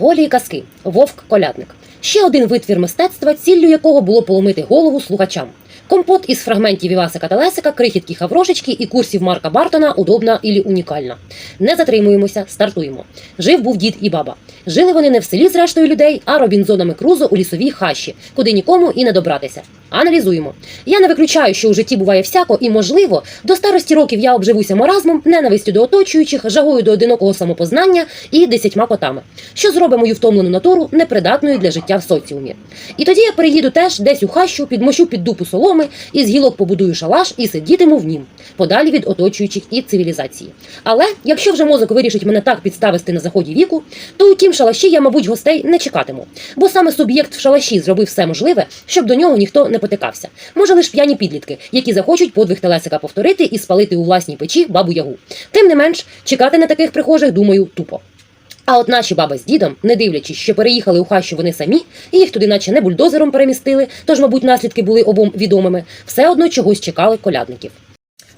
Голі казки Вовк колядник. Ще один витвір мистецтва, ціллю якого було поломити голову слухачам. Компот із фрагментів Івасика та Лесика, крихітки Хаврошечки і курсів Марка Бартона удобна ілі унікальна. Не затримуємося, стартуємо. Жив був дід і баба. Жили вони не в селі з рештою людей, а робінзонами Крузо у лісовій хащі, куди нікому і не добратися. Аналізуємо. Я не виключаю, що у житті буває всяко, і можливо, до старості років я обживуся маразмом, ненавистю до оточуючих, жагою до одинокого самопознання і десятьма котами, що зробить мою втомлену натуру непридатною для життя в соціумі. І тоді я переїду теж десь у хащу, підмощу під дупу соломи, і з гілок побудую шалаш і сидітиму в нім, подалі від оточуючих і цивілізації. Але якщо вже мозок вирішить мене так підставити на заході віку, то у тім шалаші я, мабуть, гостей не чекатиму. Бо саме суб'єкт в шалаші зробив все можливе, щоб до нього ніхто не потикався. Може, лише п'яні підлітки, які захочуть подвиг Телесика повторити і спалити у власній печі бабу ягу. Тим не менш, чекати на таких прихожих, думаю, тупо. А от наші баба з дідом, не дивлячись, що переїхали у хащу вони самі, і їх туди наче не бульдозером перемістили, тож, мабуть, наслідки були обом відомими, все одно чогось чекали колядників.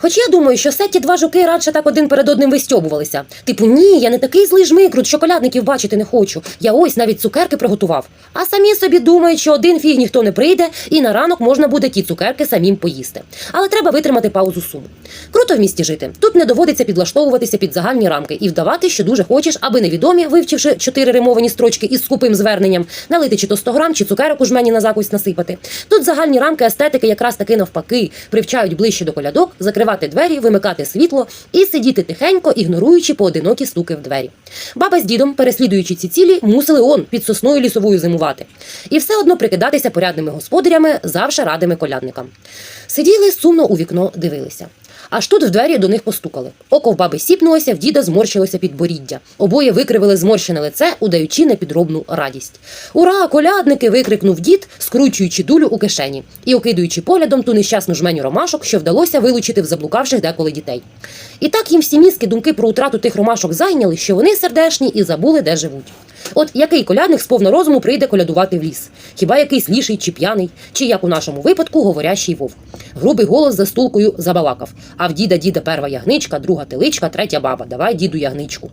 Хоч я думаю, що все ті два жуки радше так один перед одним вистьобувалися. Типу, ні, я не такий злий жмикрут, що колядників бачити не хочу. Я ось навіть цукерки приготував. А самі собі думають, що один фіг ніхто не прийде, і на ранок можна буде ті цукерки самим поїсти. Але треба витримати паузу суму. Круто в місті жити. Тут не доводиться підлаштовуватися під загальні рамки і вдавати, що дуже хочеш, аби невідомі, вивчивши чотири римовані строчки із скупим зверненням, налити чи то 100 грам, чи цукерок у жмені на закусь насипати. Тут загальні рамки естетики якраз таки навпаки привчають ближче до колядок, закривати двері, вимикати світло і сидіти тихенько, ігноруючи поодинокі стуки в двері. Баба з дідом, переслідуючи ці цілі, мусили он під сосною лісовою зимувати. І все одно прикидатися порядними господарями, завше радими колядникам. Сиділи сумно у вікно, дивилися. Аж тут в двері до них постукали. Око в баби сіпнулося, в діда зморщилося під боріддя. Обоє викривили зморщене лице, удаючи непідробну радість. Ура, колядники! викрикнув дід, скручуючи дулю у кишені і окидуючи поглядом ту нещасну жменю ромашок, що вдалося вилучити в заблукавших деколи дітей. І так їм всі мізки думки про утрату тих ромашок зайняли, що вони сердешні і забули, де живуть. От який колядник з повно розуму прийде колядувати в ліс? Хіба якийсь ліший чи п'яний, чи як у нашому випадку говорящий вовк? Грубий голос за стулкою забалакав. А в діда діда перва ягничка, друга теличка, третя баба. Давай діду ягничку.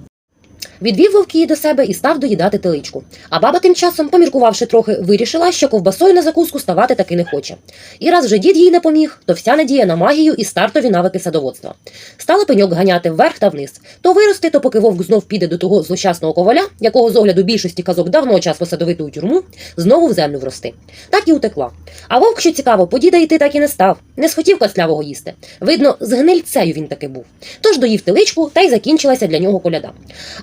Відвів вовк її до себе і став доїдати теличку. А баба тим часом, поміркувавши трохи, вирішила, що ковбасою на закуску ставати таки не хоче. І раз вже дід їй не поміг, то вся надія на магію і стартові навики садоводства. Стала пеньок ганяти вверх та вниз. То вирости, то поки вовк знов піде до того злощасного коваля, якого з огляду більшості казок давно час посадовити у тюрму, знову в землю врости. Так і утекла. А вовк, що цікаво, по діда йти так і не став. Не схотів каслявого їсти. Видно, з гнильцею він таки був. Тож доїв теличку, та й закінчилася для нього коляда.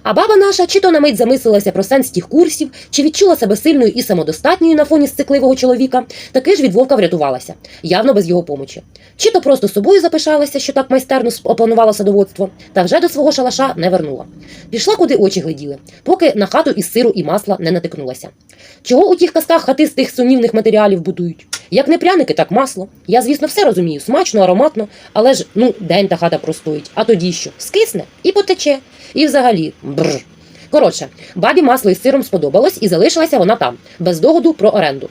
А баба наша чи то на мить замислилася про сенс тих курсів, чи відчула себе сильною і самодостатньою на фоні сцикливого чоловіка, таки ж від вовка врятувалася, явно без його помочі. Чи то просто собою запишалася, що так майстерно опанувала садоводство, та вже до свого шалаша не вернула. Пішла, куди очі гляділи, поки на хату із сиру і масла не натикнулася. Чого у тих казках хати з тих сумнівних матеріалів будують? Як не пряники, так масло. Я, звісно, все розумію, смачно, ароматно, але ж ну день та хата простоїть. А тоді що? Скисне і потече. І взагалі бррр. Коротше, бабі масло із сиром сподобалось і залишилася вона там, без догоду про оренду.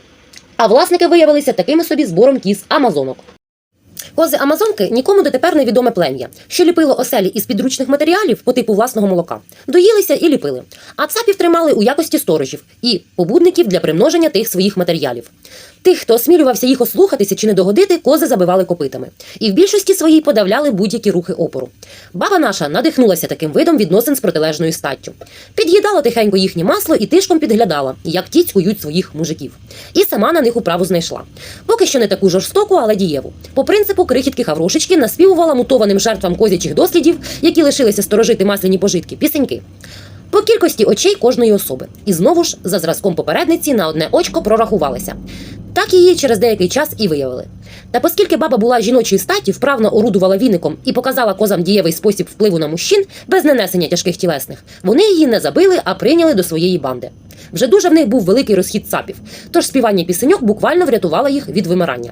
А власники виявилися такими собі збором кіз амазонок. Кози Амазонки нікому дотепер не відоме плем'я, що ліпило оселі із підручних матеріалів по типу власного молока. Доїлися і ліпили. А цапів тримали у якості сторожів і побудників для примноження тих своїх матеріалів. Тих, хто осмілювався їх ослухатися чи не догодити, кози забивали копитами. І в більшості своїй подавляли будь-які рухи опору. Баба наша надихнулася таким видом відносин з протилежною статтю. Під'їдала тихенько їхнє масло і тишком підглядала, як ті цькують своїх мужиків. І сама на них управу знайшла. Поки що не таку жорстоку, але дієву. По принципу крихітки Хаврошечки наспівувала мутованим жертвам козячих дослідів, які лишилися сторожити масляні пожитки, пісеньки. По кількості очей кожної особи. І знову ж, за зразком попередниці, на одне очко прорахувалися. Так її через деякий час і виявили. Та оскільки баба була жіночої статі, вправно орудувала віником і показала козам дієвий спосіб впливу на мужчин без нанесення тяжких тілесних, вони її не забили, а прийняли до своєї банди. Вже дуже в них був великий розхід цапів, тож співання пісеньок буквально врятувало їх від вимирання.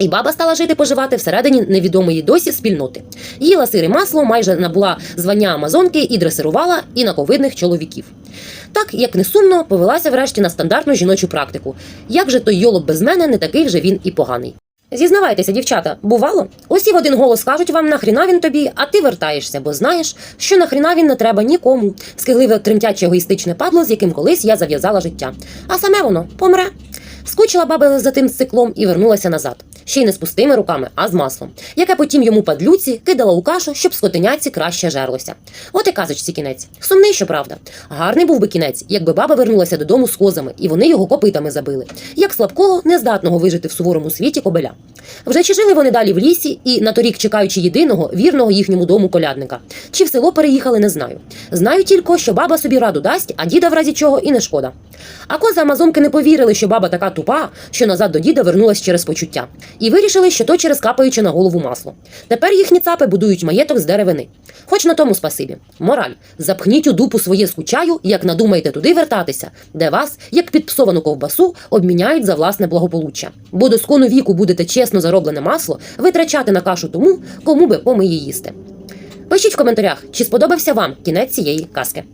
І баба стала жити поживати всередині невідомої досі спільноти. Їла сире масло, майже набула звання амазонки і дресирувала інаковидних чоловіків. Так, як не сумно, повелася врешті на стандартну жіночу практику. Як же той йолоп без мене не такий вже він і поганий. Зізнавайтеся, дівчата, бувало? Усі в один голос кажуть вам, нахріна він тобі, а ти вертаєшся, бо знаєш, що нахріна він не треба нікому. Скигливе тремтяче егоїстичне падло, з яким колись я зав'язала життя. А саме воно помре. Скучила баба за тим циклом і вернулася назад. Ще й не з пустими руками, а з маслом, яке потім йому падлюці кидала у кашу, щоб скотиняці краще жерлося. От і казочці кінець. Сумний, щоправда. Гарний був би кінець, якби баба вернулася додому з козами, і вони його копитами забили, як слабкого, нездатного вижити в суворому світі кобеля. Вже чи жили вони далі в лісі і на торік чекаючи єдиного вірного їхньому дому колядника. Чи в село переїхали, не знаю. Знаю тільки, що баба собі раду дасть, а діда в разі чого і не шкода. А кози амазонки не повірили, що баба така тупа, що назад до діда вернулась через почуття, і вирішили, що то через капаючи на голову масло. Тепер їхні цапи будують маєток з деревини. Хоч на тому спасибі. Мораль. Запхніть у дупу своє скучаю, як надумаєте туди вертатися, де вас, як підпсовану ковбасу, обміняють за власне благополуччя. Бо до скону віку будете чесно зароблене масло витрачати на кашу тому, кому би помиї їсти. Пишіть в коментарях, чи сподобався вам кінець цієї казки.